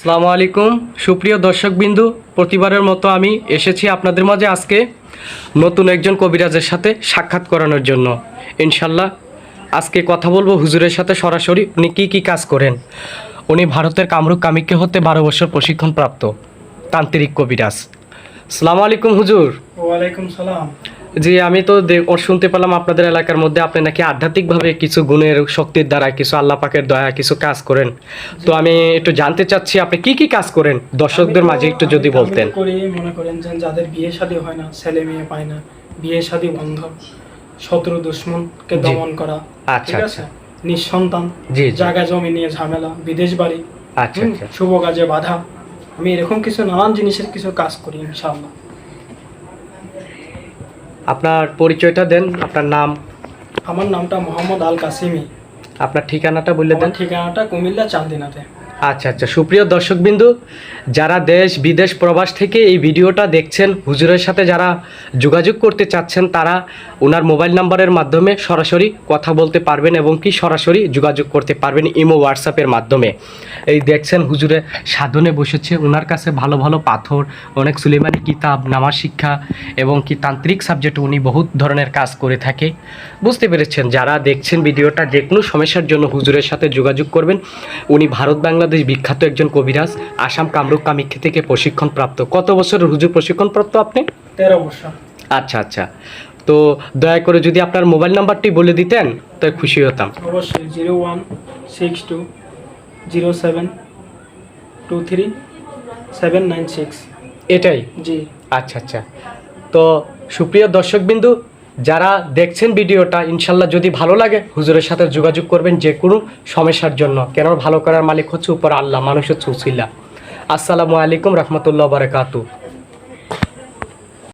আসসালামু আলাইকুম। সুপ্রিয় দর্শকবিন্দু, প্রতিবারের মতো আমি এসেছি আপনাদের মাঝে আজকে নতুন একজন কবিরাজের সাথে সাক্ষাৎ করানোর জন্য। ইনশাল্লাহ আজকে কথা বলব হুজুরের সাথে সরাসরি। উনি কী কী কাজ করেন? উনি ভারতের কামরূপ কামিক্য হতে বারো বছর প্রশিক্ষণ প্রাপ্ত তান্ত্রিক কবিরাজ। আসসালামু আলাইকুম হুজুর। ওয়ালাইকুম সালাম। জি আমি তো দে- ও শুনতে পেলাম আপনাদের এলাকার মধ্যে আপনি নাকি আধ্যাত্মিকভাবে কিছু গুণের শক্তির দ্বারা কিছু আল্লাহ পাকের দয়া কিছু কাজ করেন। তো আমি একটু জানতে চাচ্ছি আপনি কি কি কাজ করেন? দর্শকদের মাঝে একটু যদি বলতেন। করি মনে করেন যে যাদের বিয়ে শাদী হয় না ছেলে মেয়ে পায় না বিয়ে শাদী বন্ধ শত্রু দুশ্মনকে দমন করা আচ্ছা, আচ্ছা। নিঃসন্তান জায়গা জমি নিয়ে ঝামেলা বিদেশ বাড়ি আচ্ছা আচ্ছা। শুভ কাজে বাধা। আমি এরকম কিছু নানান জিনিসের কিছু কাজ করি ইনশাআল্লাহ। আপনার পরিচয়টা দেন আপনার নাম। আমার নামটা মোহাম্মদ আল কাসিমি আপনার ঠিকানাটা বলে দেন। ঠিকানাটা কুমিল্লা চান্দিনাতে। আচ্ছা আচ্ছা সুপ্রিয় দর্শকবিন্দু, যারা দেশ, বিদেশ প্রবাস থেকে এই ভিডিওটা দেখছেন, হুজুরের সাথে যারা যোগাযোগ করতে চাচ্ছেন, তারা ওনার মোবাইল নাম্বারের মাধ্যমে সরাসরি কথা বলতে পারবেন এবং কি সরাসরি যোগাযোগ করতে পারবেন ইমো হোয়াটসঅ্যাপের মাধ্যমে। এই দেখছেন, হুজুরে সাধনে বসেছে ওনার কাছে ভালো ভালো পাথর, অনেক সুলেমানি কিতাব, নামাজ শিক্ষা এবং কি তান্ত্রিক সাবজেক্ট উনি বহুত ধরনের কাজ করে থাকে। বুঝতে পেরেছেন, যারা দেখছেন ভিডিওটা, যে কোনো সমস্যার জন্য হুজুরের সাথে যোগাযোগ করবেন। উনি ভারত বাংলাদেশ বিখ্যাত একজন কবিরাজ আসাম কামরূপ কামিক্ষে থেকে প্রশিক্ষণ প্রাপ্ত কত বছরের হুজুর প্রশিক্ষণ প্রাপ্ত আপনি? তেরো বছর। আচ্ছা আচ্ছা। তো দয়া করে যদি আপনার মোবাইল নাম্বারটি বলে দিতেন তো খুশি হতাম। অবশ্যই zero one six two zero seven two three seven nine six. এটাই? জি। আচ্ছা আচ্ছা। তো সুপ্রিয় দর্শকবিন্দু যারা দেখছেন ভিডিওটা, ইনশাল্লাহ যদি ভালো লাগে, হুজুরের সাথে যোগাযোগ করবেন যে কোনো সমস্যার জন্য। কেন ভালো করার মালিক হচ্ছে উপর আল্লাহ, মানুষ হচ্ছে উসিল্লা। আসসালামু আলাইকুম রহমতুল্লাহ বারকাতু।